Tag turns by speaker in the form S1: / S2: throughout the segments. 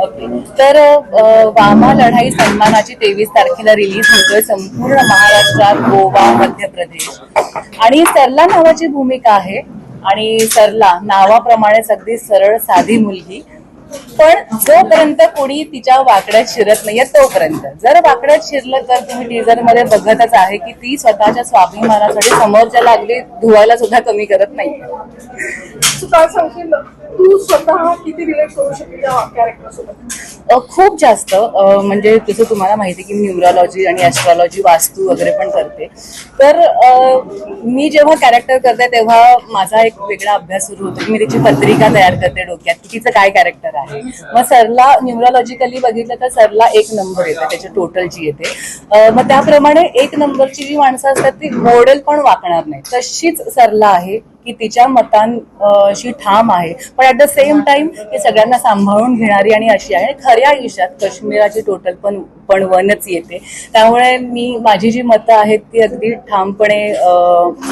S1: Okay तर वामा लढाई सन्मानाची तेवीस तारखेला रिलीज होतोय संपूर्ण महाराष्ट्रात गोवा मध्य प्रदेश. आणि सरला नावाची भूमिका आहे. आणि सरला नावाप्रमाणेच अगदी सरळ साधी मुलगी. पण जोपर्यंत कोणी तिच्या वाकड्यात शिरत नाहीये तोपर्यंत. जर वाकड्यात शिरलं तर तुम्ही टीजरमध्ये बघतच आहे की ती स्वतःच्या स्वाभिमानासाठी समोरच्याला अगदी धुवायला सुद्धा कमी करत नाही.
S2: तू स्वतः किती रिलेट करू शकते त्या कॅरेक्टर सोबत?
S1: खूप जास्त म्हणजे जसं तुम्हाला माहिती की मी न्यूरोलॉजी आणि ॲस्ट्रॉलॉजी वास्तू वगैरे पण करते. तर मी जेव्हा कॅरेक्टर करते तेव्हा माझा एक वेगळा अभ्यास सुरू होतो मी तिची पत्रिका तयार करते डोक्यात की तिचं काय कॅरेक्टर आहे. मग सरला न्यूरोलॉजिकली बघितलं तर सरला एक नंबर येतो त्याची टोटल जी येते. मग त्याप्रमाणे एक नंबरची जी माणसं असतात ती मॉडेल पण वाकणार नाही तशीच सरला आहे की तिच्या मतांशी ठाम आहे. पण ॲट द सेम टाइम ती सगळ्यांना सांभाळून घेणारी आणि अशी आहे. आणि खऱ्या आयुष्यात काश्मीराची टोटल पण पण वनच येते. त्यामुळे मी माझी जी मतं आहेत ती अगदी ठामपणे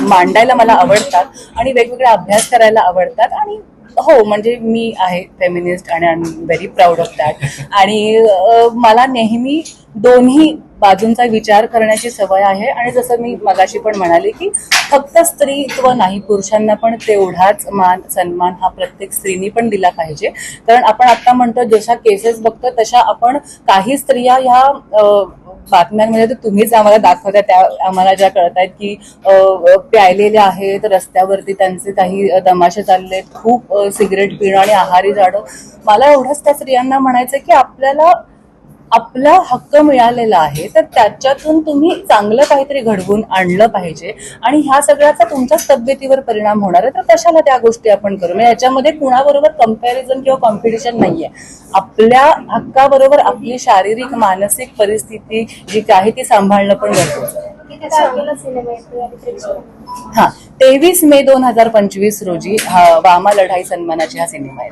S1: मांडायला मला आवडतात आणि वेगवेगळे अभ्यास करायला आवडतात आणि हो म्हणजे मी आहे फेमिनिस्ट आणि I am very proud of that आणि मला नेहमी दोन्ही बाजूंचा विचार करण्याची सवय आहे. आणि जसं मी मगाशी पण म्हणाले की फक्त स्त्रीत्व नाही पुरुषांना पण तेवढाच मान सन्मान हा प्रत्येक स्त्रीनी पण दिला पाहिजे. कारण आपण आता म्हणतो जशा केसेस बघतो तशा आपण काही स्त्रिया ह्या बातम्यांमध्ये तर तुम्हीच आम्हाला दाखवता त्या आम्हाला ज्या कळत आहेत की प्यायलेले आहेत रस्त्यावरती त्यांचे काही तमाशे चालले खूप सिगरेट पिणं आणि आहारी जाणं मला एवढंच त्या स्त्रियांना म्हणायचं की आपल्याला आपला हक्क मिळालेला आहे तर त्याच्यातून तुम्ही चांगलं काहीतरी घडवून आणलं पाहिजे. आणि ह्या सगळ्याचा तुमच्याच तब्येतीवर परिणाम होणार आहे. तर कशाला त्या गोष्टी आपण करू? म्हणजे याच्यामध्ये कुणाबरोबर कंपॅरिझन किंवा कॉम्पिटिशन नाहीये. आपल्या हक्काबरोबर आपली शारीरिक मानसिक परिस्थिती जी काय आहे ती सांभाळणं पण गरजेचं आहे. हा तेवीस मे दोन हजार पंचवीस रोजी हा वामा लढाई सन्मानाची हा सिनेमा आहे